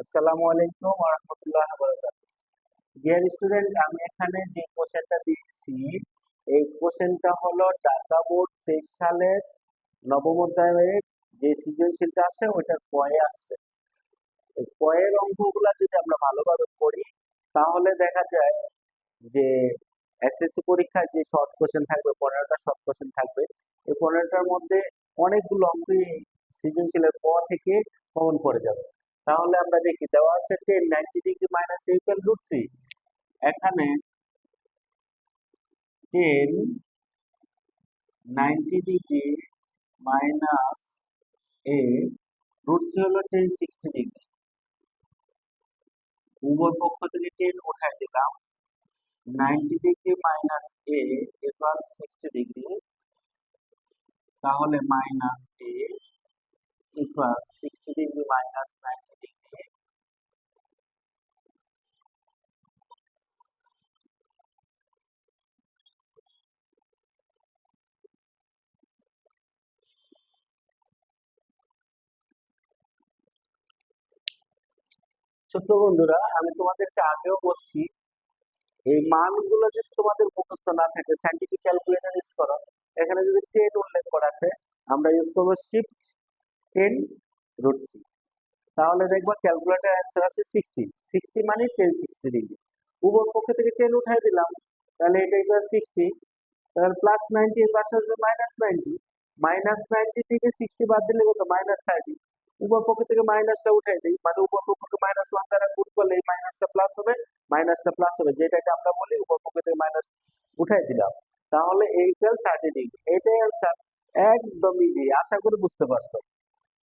আসসালামু আলাইকুম রাহমাতুল্লাহি ডিয়ার স্টুডেন্ট আমি এখানে যে কোশ্চেনটা দিয়েছি, এই কোশ্চেনটা হলো ঢাকা বোর্ড তেইশ সালের নবম অধ্যায়ের যে সৃজনশীলটা আছে ওইটার কয়ে আসছে। এই কয়ের অঙ্কগুলা যদি আমরা ভালোভাবে করি তাহলে দেখা যায় যে এসএসসি পরীক্ষার যে শর্ট কোশ্চেন থাকবে, পনেরোটা শর্ট কোশ্চেন থাকবে, এই পনেরোটার মধ্যে অনেকগুলো অঙ্কই সৃজনশীলের ক থেকে কমন পড়ে যাবে। তাহলে আমরা দেখি, দেওয়া আছে tan ninety degree minus equal root three এখানে tan ninety degree minus A root three হলো টেন সিক্সটি ডিগ্রি উভয় পক্ষ থেকে টেন উঠাই দিলাম ninety degree minus A equal sixty degree তাহলে minus A equal sixty degree minus ninety degree ছোট্ট বন্ধুরা, আমি তোমাদেরকে আগেও বলছি, এই মানগুলো যদি তোমাদের মুখস্থ না থাকে সাইন্টিফিক ক্যালকুলেটর ইউজ করো, এখানে যদি টেন উল্লেখ করা আছে, আমরা ইউজ করব শিফট টেন রুট থ্রি তাহলে দেখব ক্যালকুলেটর অ্যান্সার আছে সিক্সটি সিক্সটি মানে টেন সিক্সটি ডিগ্রি উভয় পক্ষ থেকে টেন উঠাই দিলাম, তাহলে এটা ইকুয়াল সিক্সটি তাহলে প্লাস নাইনটি এর পাশে আসবে মাইনাস নাইনটি মাইনাস নাইনটি থেকে সিক্সটি বাদ দিলে কত? মাইনাস থার্টি উপর পক্ষ থেকে মাইনাসটা উঠাই দিই মানে উপর থেকে মাইনাস ওয়ান দ্বারা গুণ করলে এই মাইনাসটা প্লাস হবে, মাইনাসটা প্লাস হবে যেটাকে আমরা বলি উপর পক্ষ থেকে মাইনাস উঠাই দিলাম। তাহলে এইটা থার্টি ডিগ্রি এটাই অ্যান্সার একদম ইজি আশা করি বুঝতে পারছ।